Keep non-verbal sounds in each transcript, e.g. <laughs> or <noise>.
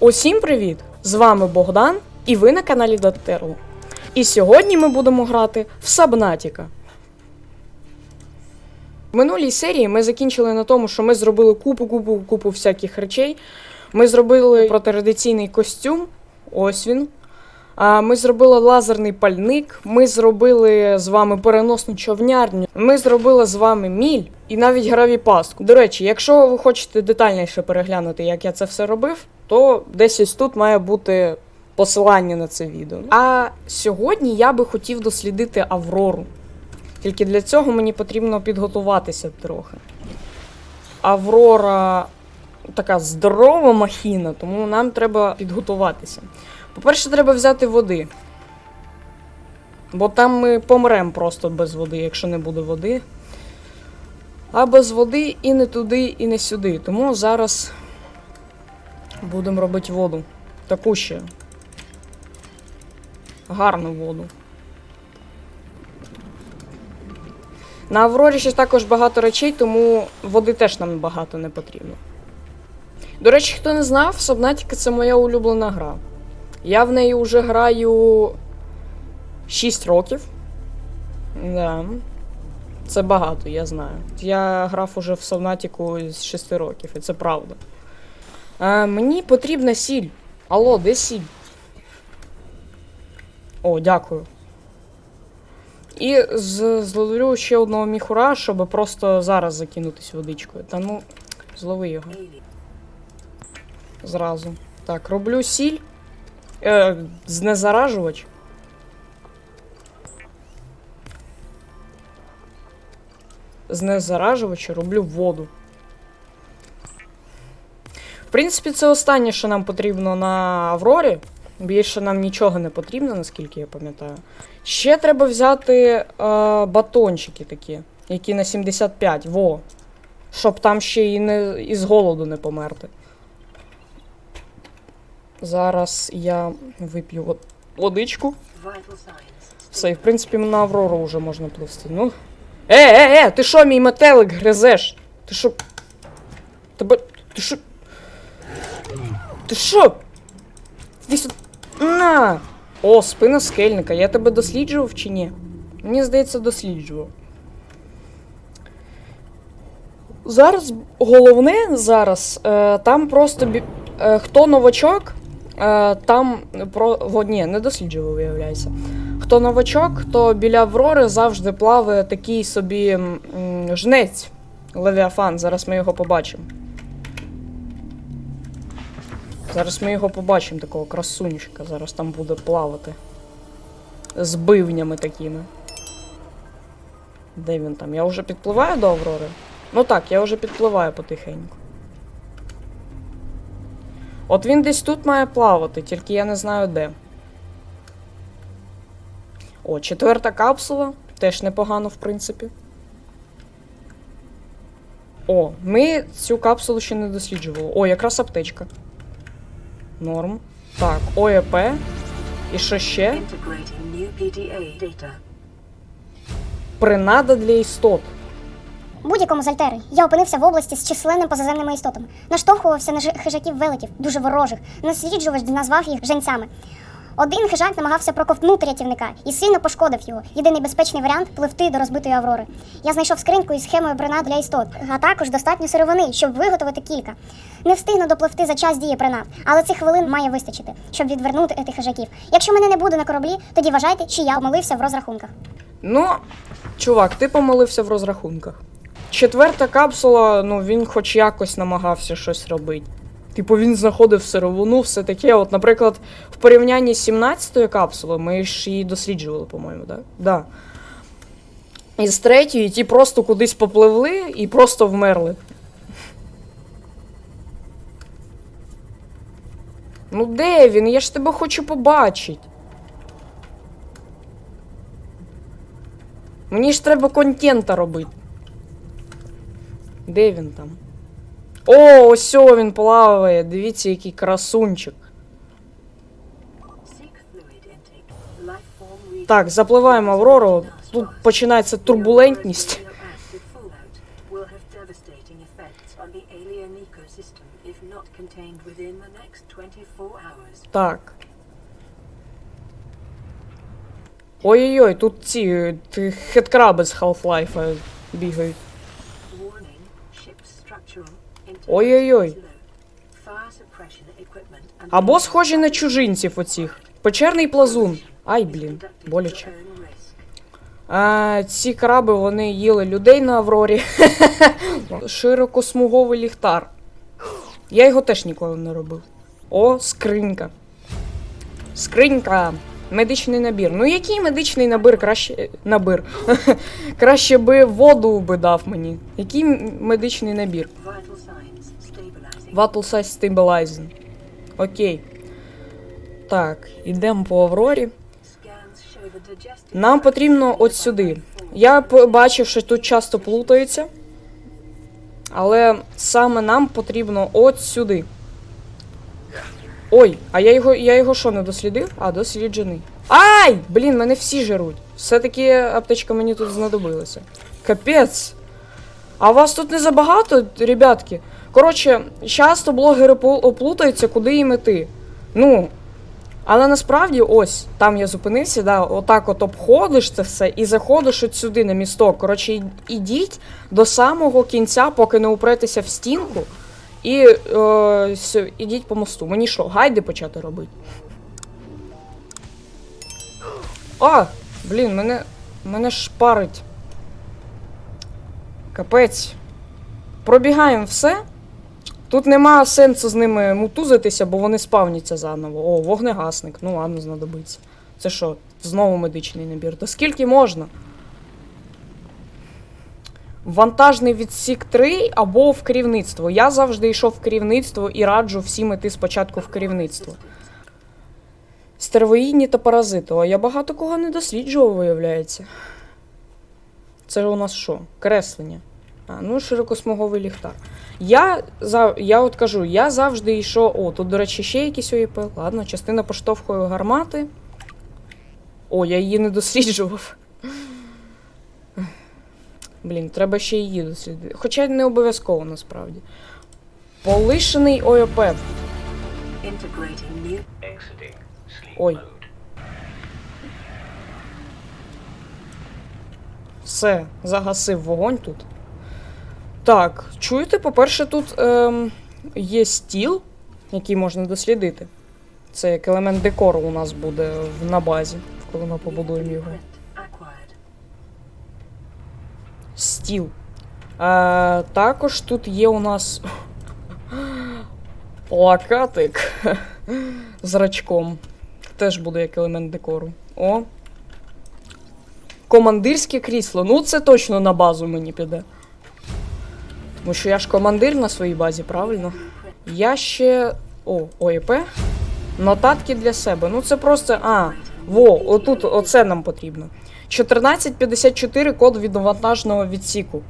Усім привіт! З вами Богдан, і ви на каналі Доттерло. І сьогодні ми будемо грати в Сабнатіка. В минулій серії ми закінчили на тому, що ми зробили купу купу купу всяких речей. Ми зробили протирадиційний костюм. Ось він. Ми зробили лазерний пальник, ми зробили з вами переносну човнярню, ми зробили з вами міль і навіть гравіпастку. До речі, якщо ви хочете детальніше переглянути, як я це все робив, то десь ось тут має бути посилання на це відео. А сьогодні я би хотів дослідити Аврору. Тільки для цього мені потрібно підготуватися трохи. Аврора така здорова махіна, тому нам треба підготуватися. По-перше, треба взяти води. Бо там ми помремо просто без води, якщо не буде води. А без води і не туди, і не сюди. Тому зараз будемо робити воду. Таку ще. Гарну воду. На Аврорі ще також багато речей, тому води теж нам багато не потрібно. До речі, хто не знав, Subnautica це моя улюблена гра. Я в неї вже граю 6 років. Да. Це багато, я знаю. Я грав уже в Савнатіку з 6 років, і це правда. А, мені потрібна сіль. Алло, де сіль? О, дякую. І зловлю ще одного міхура, щоб просто зараз закинутись водичкою. Та ну, злови його. Зразу. Так, роблю сіль. Е, знезаражувач. Знезаражувача роблю воду. Принципі, це останнє, що нам потрібно на Аврорі. Більше нам нічого не потрібно, наскільки я пам'ятаю. Ще треба взяти е, батончики такі, які на 75. Во. Щоб там ще і не із голоду не померти. Зараз я вип'ю водичку. Все, і в принципі на Аврору вже можна пливсти. Ну. Е, е, е, ти що, мій метелик гризеш? Ти що? Тебе. Ти що? Ти що? На! О, спина скельника. Я тебе досліджував чи ні? Мені здається, досліджував. Зараз головне зараз, е, там просто бі... е, хто новачок, е, там про. Во, ні, не досліджував, виявляється. Хто новачок, то біля Аврори завжди плаває такий собі м, жнець Левіафан. Зараз ми його побачимо. Зараз ми його побачимо, такого красунчика. Зараз там буде плавати. З бивнями такими. Де він там? Я вже підпливаю до Аврори? Ну так, я вже підпливаю потихеньку. От він десь тут має плавати, тільки я не знаю де. О, четверта капсула. Теж непогано, в принципі. О, ми цю капсулу ще не досліджували. О, якраз аптечка. Норм. Так, ОЕП. І що ще? Принада для істот. Будь-якому з альтери я опинився в області з численними позаземними істотами. Наштовхувався на хижаків велетів, дуже ворожих. Насліджувач назвав їх женцями. Один хижак намагався проковтнути рятівника і сильно пошкодив його. Єдиний безпечний варіант пливти до розбитої аврори. Я знайшов скриньку із схемою принад для істот, а також достатньо сировини, щоб виготовити кілька. Не встигну допливти за час дії принад, але цих хвилин має вистачити, щоб відвернути тих хижаків. Якщо мене не буде на кораблі, тоді вважайте, що я помилився в розрахунках. Ну, чувак, ти помилився в розрахунках. Четверта капсула, ну він хоч якось намагався щось робити. Типу, він знаходив сировину, все таке. От, наприклад, в порівнянні з 17-ю капсулою, ми ж її досліджували, по-моєму? Да? Да. І з третьої ті просто кудись попливли і просто вмерли. Ну де він? Я ж тебе хочу побачити. Мені ж треба контента робити. Де він там? О, ось він плаває. Дивіться, який красунчик. Так, запливаємо Аврору. Тут починається турбулентність. Radioactive fallout will have devastating effects on the alien ecosystem if not contained within the next 24 hours. Так. Ой-ой-ой, тут ці е, хеткраби з Half-Life бігають. Ой-ой-ой. Або схожі на чужинців оцих. Печерний плазун. Ай, блін, боляче. А, ці краби вони їли людей на Аврорі. <laughs> Широкосмуговий ліхтар. Я його теж ніколи не робив. О, скринька. Скринька. Медичний набір. Ну який медичний набір краще. Набір. <laughs> краще би воду би дав мені. Який медичний набір? Stabilizing. Size Stabilizing. Окей. Так, ідемо по Аврорі. Нам потрібно от сюди. Я бачив, що тут часто плутаються. Але саме нам потрібно от сюди. Ой, а я його, я його що, не дослідив? А, досліджений. Ай! Блін, мене всі жируть. Все-таки аптечка мені тут знадобилася. Капець. А вас тут не забагато, ребятки? Коротше, часто блогери оплутаються, куди їм іти. Ну, але насправді, ось, там я зупинився, да, отак от обходиш це все і заходиш от сюди на місток. Коротше, ідіть до самого кінця, поки не упретеся в стінку. І е, все, ідіть по мосту. Мені що, гайди почати робити? А! Блін, мене. Мене шпарить. Капець. Пробігаємо все. Тут нема сенсу з ними мутузитися, бо вони спавняться заново. О, вогнегасник. Ну ладно, знадобиться. Це що, знову медичний набір? То скільки можна? Вантажний відсік 3 або в керівництво. Я завжди йшов в керівництво і раджу всім іти спочатку в керівництво. Стервоїдні та паразити. А я багато кого не досліджував, виявляється. Це у нас що? Креслення. А, ну, широкосмуговий ліхтар. Я, за, я от кажу, я завжди йшов. О, тут, до речі, ще якісь ОЄП. Ладно, частина поштовхої гармати. О, я її не досліджував. Блін, треба ще її дослідити. Хоча не обов'язково насправді. Полишений sleep Ой. Все, загасив вогонь тут. Так, чуєте, по-перше, тут ем, є стіл, який можна дослідити. Це як елемент декору у нас буде на базі, коли ми побудуємо його. Стіл. Е, також тут є у нас <gasps> плакатик з рачком. Теж буде як елемент декору. О. Командирське крісло. Ну, це точно на базу мені піде. Тому що я ж командир на своїй базі, правильно? Я ще. О, ОЄП. Нотатки для себе. Ну це просто. А, во, отут, оце нам потрібно. 1454 код від вантажного відсіку.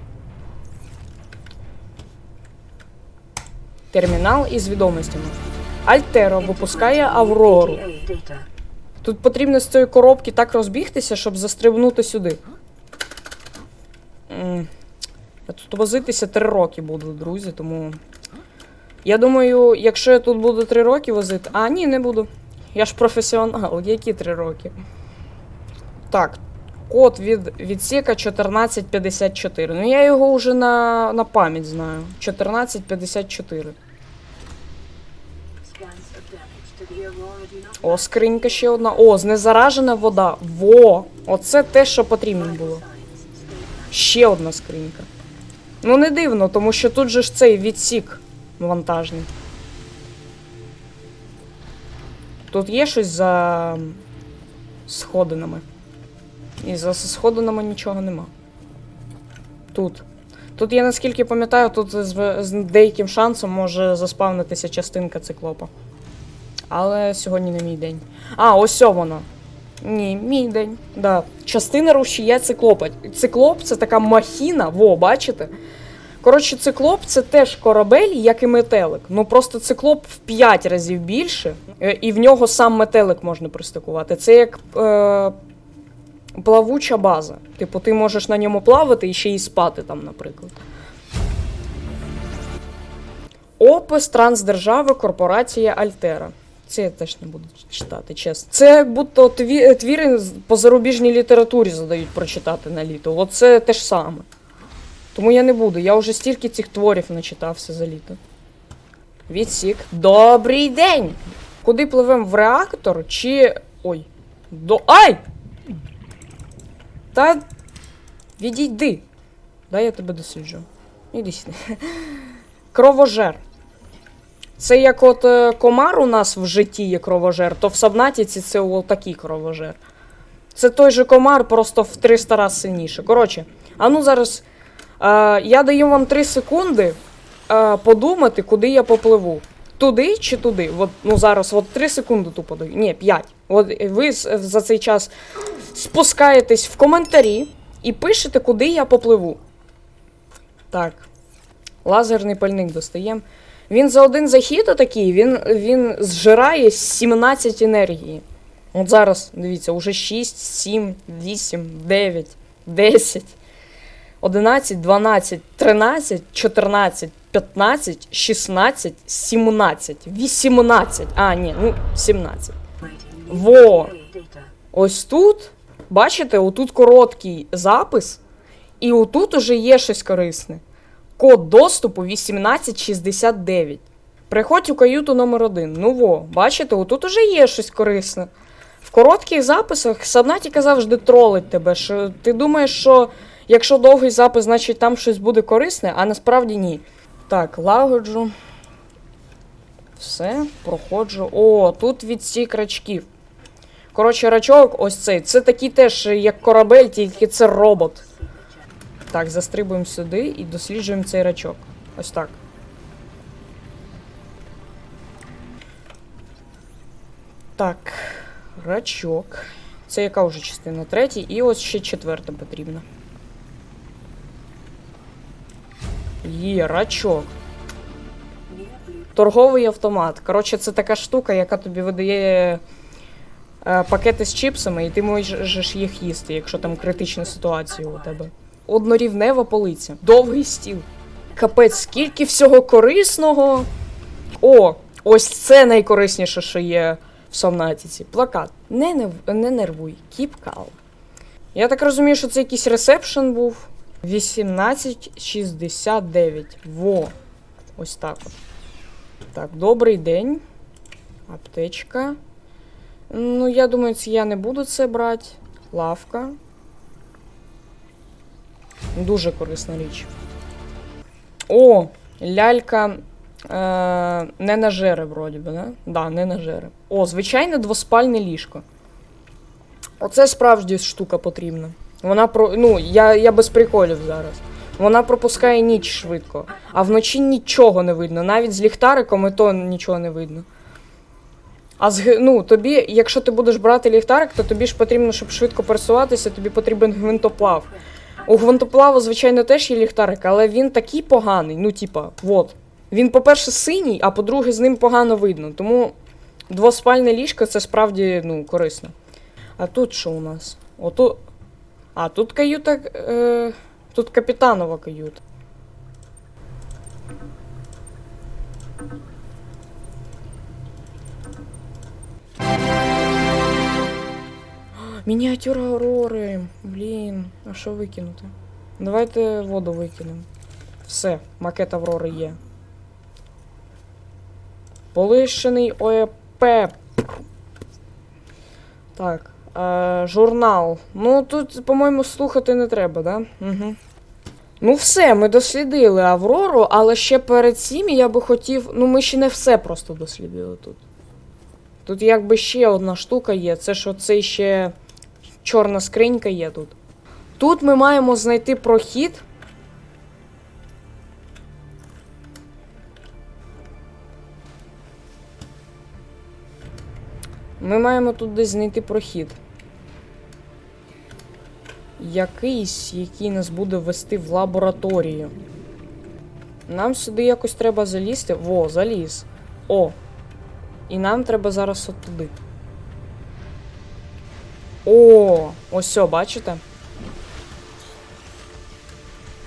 Термінал із відомостями. Альтеро випускає Аврору. Тут потрібно з цієї коробки так розбігтися, щоб застрибнути сюди. Я тут возитися три роки буду, друзі, тому. Я думаю, якщо я тут буду три роки возити. А, ні, не буду. Я ж професіонал, які три роки. Так, код від відсіка 1454. Ну я його вже на, на пам'ять знаю. 1454. Scans of damage to the Aurora do not О, скринька ще одна. О, знезаражена вода. Во! Оце те, що потрібно було. Ще одна скринька. Ну, не дивно, тому що тут же ж цей відсік вантажний. Тут є щось за сходинами. І за сходинами нічого нема. Тут. Тут я наскільки пам'ятаю, тут з, з деяким шансом може заспавнитися частинка циклопа. Але сьогодні не мій день. А, ось о вона. Ні, мій день. Да. Частина рушія циклопа. Циклоп це така махіна, во, бачите? Коротше, циклоп це теж корабель, як і метелик. Ну просто циклоп в 5 разів більше, е, і в нього сам метелик можна пристикувати. Це як е, плавуча база. Типу, ти можеш на ньому плавати і ще й спати там, наприклад. Опис трансдержави корпорація Альтера. Це я теж не буду читати, чесно. Це як будто тві- твіри по зарубіжній літературі задають прочитати на літо. Оце те ж саме. Тому я не буду. Я вже стільки цих творів начитався за літо. Відсік. Добрий день! Куди пливемо в реактор чи. Ой. До. Ай! Та. Відійди. Дай я тебе досліджу. Іди. Кровожер. Це як от е, комар у нас в житті є кровожер, то в Сабнатіці це о, такий кровожер. Це той же комар, просто в 300 разів сильніше. Коротше, а ну зараз. Е, я даю вам 3 секунди е, подумати, куди я попливу. Туди чи туди? От, ну зараз, от 3 секунди тупо даю. Ні, 5. От ви за цей час спускаєтесь в коментарі і пишете, куди я попливу. Так. Лазерний пальник достаємо. Він за один захід отакий, він, він зжирає 17 енергії. От зараз, дивіться, уже 6, 7, 8, 9, 10, 11, 12, 13, 14, 15, 16, 17, 18. А, ні, ну 17. Во! Ось тут, бачите, отут короткий запис, і отут уже є щось корисне. Код доступу 1869. Приходь у каюту номер 1 Ну во, бачите, отут уже є щось корисне. В коротких записах Сабнаті завжди тролить тебе. Що ти думаєш, що якщо довгий запис, значить там щось буде корисне, а насправді ні. Так, лагоджу. Все, проходжу. О, тут відсік рачків. Коротше, рачок, ось цей. Це такий теж, як корабель, тільки це робот. Так, застрибуємо сюди і досліджуємо цей рачок. Ось так. Так, рачок. Це яка вже частина? Третя, і ось ще четверта потрібна. Є, рачок. Торговий автомат. Коротше, це така штука, яка тобі видає е, пакети з чіпсами, і ти можеш їх їсти, якщо там критична ситуація у тебе. Однорівнева полиця. Довгий стіл. Капець, скільки всього корисного. О, ось це найкорисніше, що є в Сомнатіці. Плакат. Не, нев- не нервуй, keep calm. Я так розумію, що це якийсь ресепшн був. 1869. Во. Ось так от. Так, добрий день. Аптечка. Ну, я думаю, це я не буду це брати. Лавка. Дуже корисна річ. О! Лялька. Е, не на жери, вроді би, да? Да, не на жери. О, звичайне двоспальне ліжко. Оце справді штука потрібна. Вона про. Ну, я, я без приколів зараз. Вона пропускає ніч швидко, а вночі нічого не видно. Навіть з ліхтариком і то нічого не видно. А з, ну, тобі, якщо ти будеш брати ліхтарик, то тобі ж потрібно, щоб швидко пересуватися, тобі потрібен гвинтоплав. У гвинтоплаву, звичайно, теж є ліхтарик, але він такий поганий. Ну, типа, от. Він, по-перше, синій, а по-друге, з ним погано видно. Тому двоспальне ліжко це справді ну, корисно. А тут що у нас? Ото. А, тут каюта. Е... Тут капітанова каюта. Мініатюра Аврори. Блін, а що викинути? Давайте воду викинемо. Все, макет Аврори є. Полишений ОЕП. Так. Е, журнал. Ну, тут, по-моєму, слухати не треба, да? Угу. Ну, все, ми дослідили Аврору, але ще перед цим я би хотів. Ну, ми ще не все просто дослідили тут. Тут якби ще одна штука є. Це що це ще чорна скринька є тут. Тут ми маємо знайти прохід. Ми маємо тут десь знайти прохід. Якийсь, який нас буде вести в лабораторію. Нам сюди якось треба залізти. Во, заліз. О. І нам треба зараз от туди. Ось все, бачите?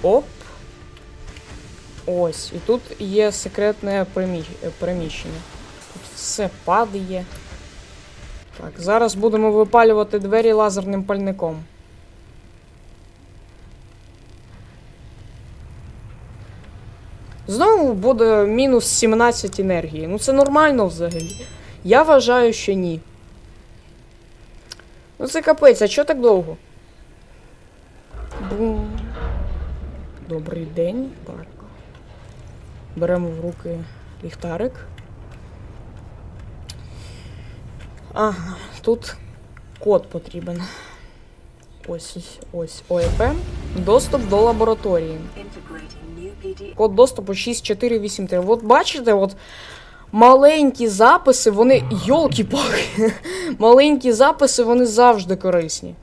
Оп. Ось. І тут є секретне примі- приміщення. Тут все падає. Так, зараз будемо випалювати двері лазерним пальником. Знову буде мінус 17 енергії. Ну це нормально взагалі. Я вважаю, що ні. Ну це капець, а чого так довго? Бум. Добрий день. Так. Беремо в руки ліхтарик. Ага, тут код потрібен. Ось ось ось ОЕП. Доступ до лабораторії. Код доступу 6483. От бачите, от маленькі записи, вони. Йолки-палки. <laughs> маленькі записи, вони завжди корисні.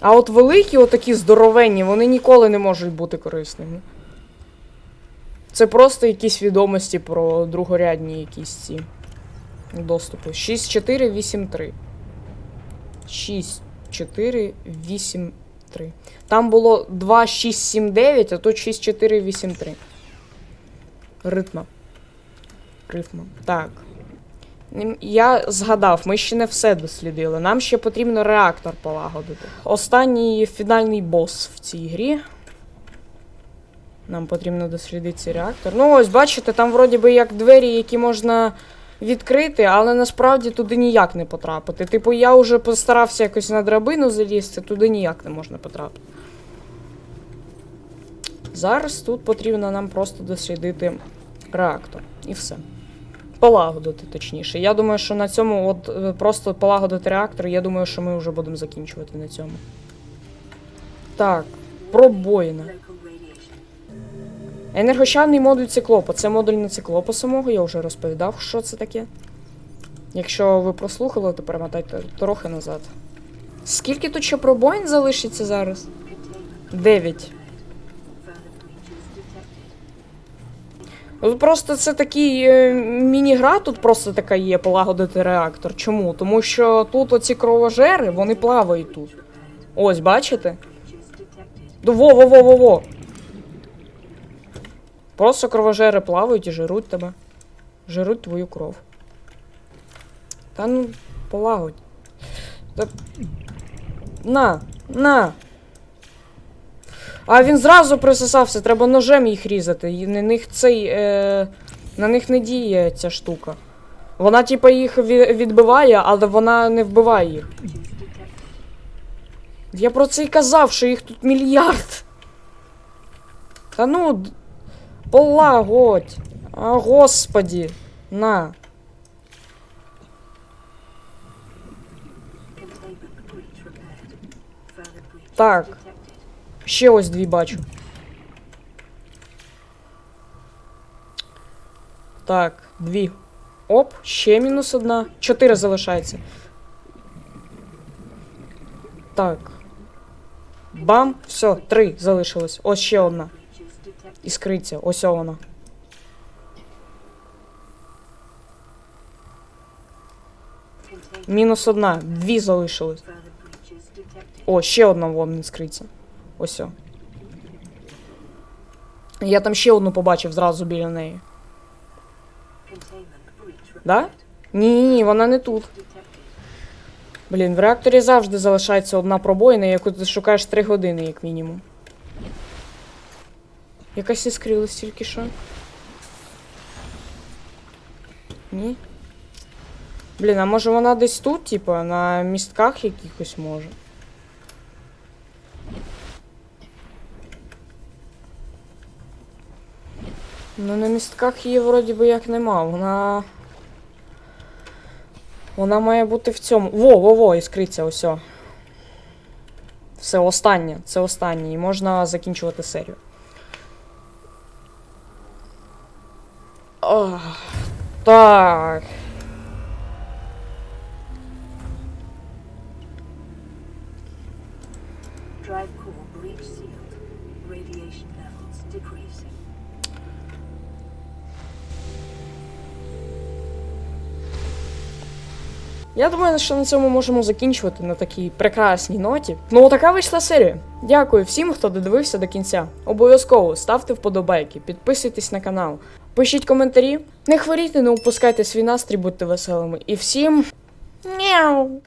А от великі, отакі здоровенні, вони ніколи не можуть бути корисними. Це просто якісь відомості про другорядні якісь ці доступи. 6483. 6483. Там було 2679, а тут 6483. Ритма. Рифма. Так. Я згадав, ми ще не все дослідили. Нам ще потрібно реактор полагодити. Останній фінальний бос в цій грі. Нам потрібно дослідити цей реактор. Ну, ось, бачите, там вроді би як двері, які можна відкрити, але насправді туди ніяк не потрапити. Типу, я вже постарався якось на драбину залізти, туди ніяк не можна потрапити. Зараз тут потрібно нам просто дослідити реактор. І все. Полагодити, точніше. Я думаю, що на цьому, от е, просто полагодити реактор, я думаю, що ми вже будемо закінчувати на цьому. Так, пробоїна. Енергощадний модуль циклопа. Це модуль не циклопа самого, я вже розповідав, що це таке. Якщо ви прослухали, то перемотайте трохи назад. Скільки тут ще пробоїн залишиться зараз? Дев'ять. Просто це такий е, міні-гра, тут просто така є полагодити реактор. Чому? Тому що тут оці кровожери, вони плавають тут. Ось, бачите? Во-во-во-во-во. Просто кровожери плавають і жируть тебе. Жируть твою кров. Та ну, полагодь. Та... На, на. А він зразу присосався, треба ножем їх різати. І на них цей. Е... На них не діє ця штука. Вона, типа, їх відбиває, але вона не вбиває їх. Я про це й казав, що їх тут мільярд. Та ну, полагодь. А, господі. На. Так. Ще ось дві бачу. Так, дві. Оп, ще мінус одна. Чотири залишається. Так. Бам, все, три залишилось. Ось ще одна. Іскриться, ось вона. Мінус одна, дві залишилось. О, ще одна вон іскриться. Ось. Я там ще одну побачив зразу біля неї. Да? Ні, ні, вона не тут. Блін, в реакторі завжди залишається одна пробоїна, яку ти шукаєш 3 години, як мінімум. Якась іскрилась тільки що. Ні. Блін, а може вона десь тут, типа, на містках якихось може. Ну, на містках її вроді би як нема. Вона. Вона має бути в цьому. Во, во, во, іскриться, ось. Все, останнє. Це останнє. І можна закінчувати серію. Ох, так. Я думаю, що на цьому можемо закінчувати на такій прекрасній ноті. Ну, така вийшла серія. Дякую всім, хто додивився до кінця. Обов'язково ставте вподобайки, підписуйтесь на канал, пишіть коментарі. Не хворійте, не упускайте свій настрій, будьте веселими. І всім. Мяу!